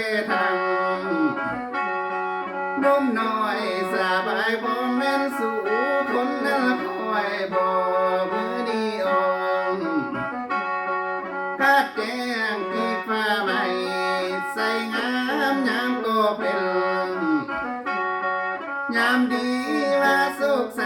เราเท่าเกทังนุ่มน้อยสาบายพอแม่นสู่คนนั้นละคอยบอกมือดีอ่องคาแจ้งที่ฟ้าใหม่ใส่งามยามก็เป็นยามดีว่าสุขใส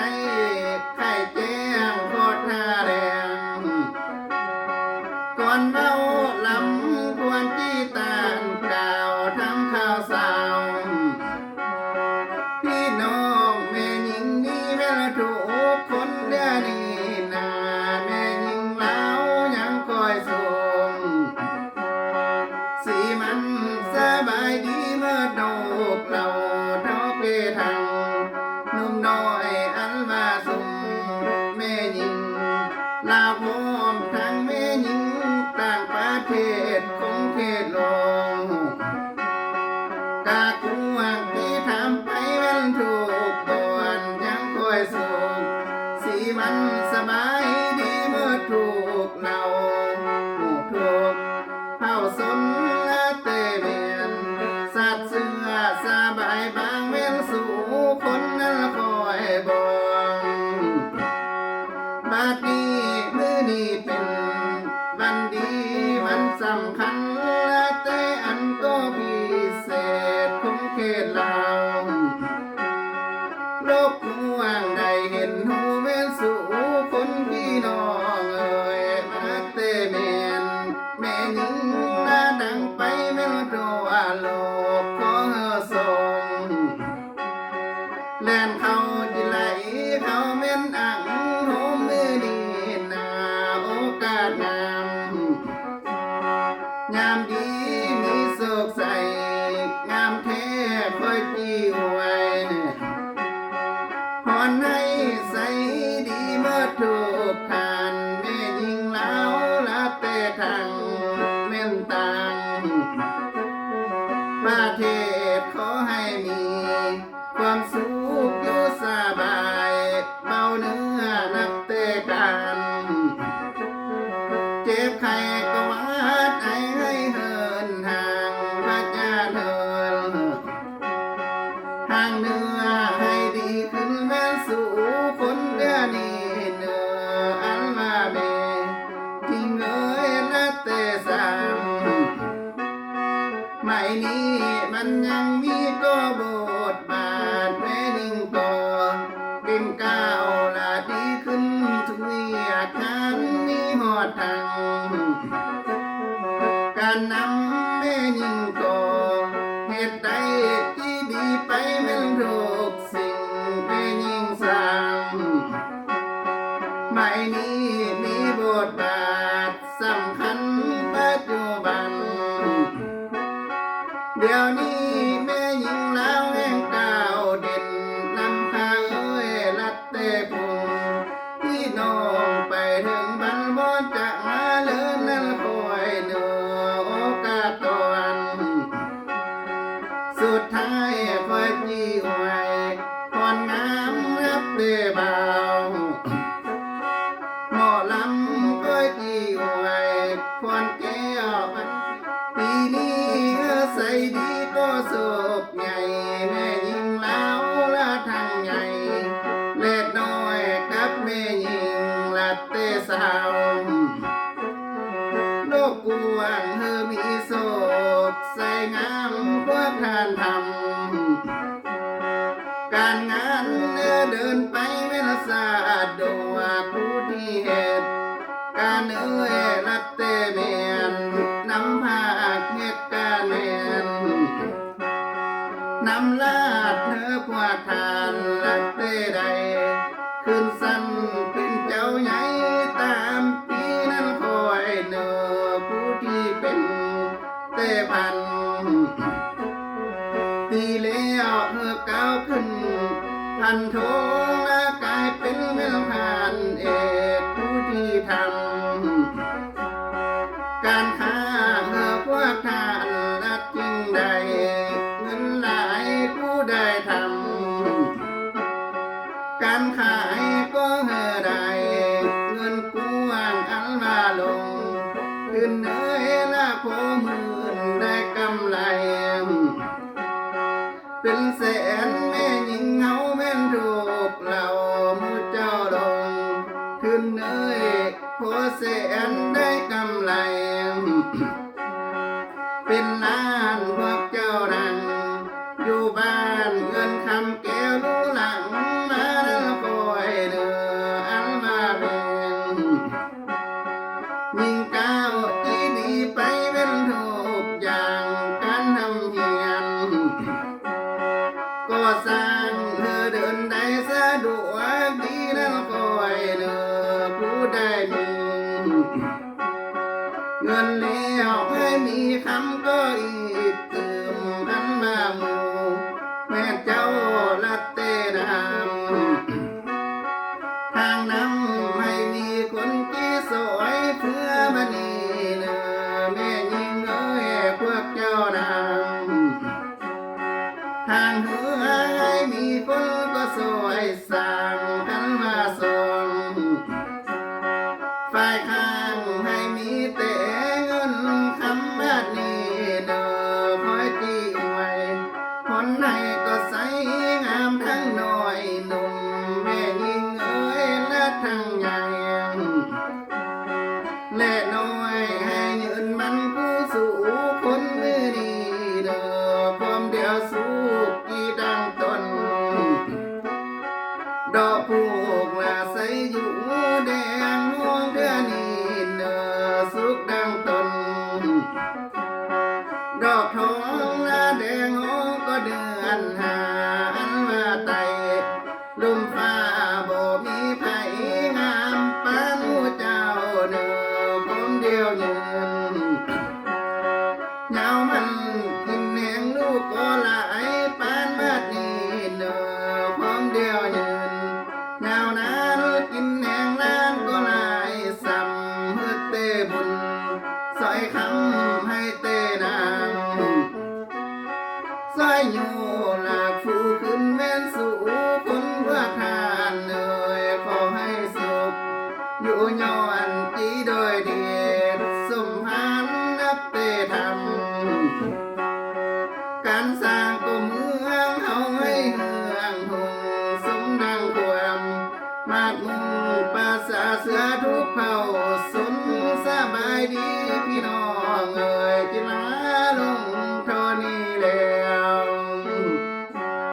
ลกกว้างได้เห็นหูแม่นสู่คนพี่น้องเอ่ยมาเตเมนแม่หญิงหน้าดังไปแม่นตัวโลกขอเฮอส่งแล่นเขาจิไหลเขาแม่นอ่ พรให้ใสดีเมื่อถูกทานแม่ยิงเล้าละเตทางเม่นตังประเทศขอให้มี ความสุขอยู่สบายเบาเนื้อนักเตะกัน เจ็บไข้ ทางการนำแม่ยิงก่อเหตุใดที่ดีไปแม่นทุกสิ่งแม่ยิงสร้างไม่นี้มีบทบาทสำคัญปัจจุบัน เดี๋ยวนี้แม่ยิงแล้วแห่งก้าวเด่นนำพาเอ้ยลัดเตพุงพี่นอง ลำก็จีอวยควันแก้วมันปีนี้ใส่ดีก็สุกใหญ่แม่ยิงเล้าละทางใหญ่เล็ดน้อยกับแม่ยิงละเตสาวโลกกว้างเธอมีโศกใส่งามพวกทานทำ การเอ้ยรัดเตเมียนนำภาคเหตุการเมียนนำลาดเธอพวกทานรัดเตใดขึ้นสั้นเป็นเจ้าใหญ่ตามปีนั้นคอยเนื้อผู้ที่เป็นเตพันตีแล้วเธอก้าวขึ้นพันโทและกลายเป็นเมืองผ่านเอกผู้ที่ทำ นเอ้ยละผู้มื่นได้กำไร เป็นแสนแม่หญิงเงาแม่นรูปเหล่ามือเจ้าดงขึ้นเอ้ผู้แสนได้กำไร เป็นล้า ก็สร้างเธอเดินได้สะดวกดีนั่นคอยเด้อผู้ได้มีเงินแล้วให้มีคำก็อีกเติมพันมาหมูแม่เจ้าลัดเตดำทางน้ำให้มีคนที่สวยเพื่อบันนีเนอแม่ยิงเอ้ยพวกเจ้านำทางเหือ พาดมุงภาษาเสือทุกเผ่าสนสบายดีพี่น้องเอ๋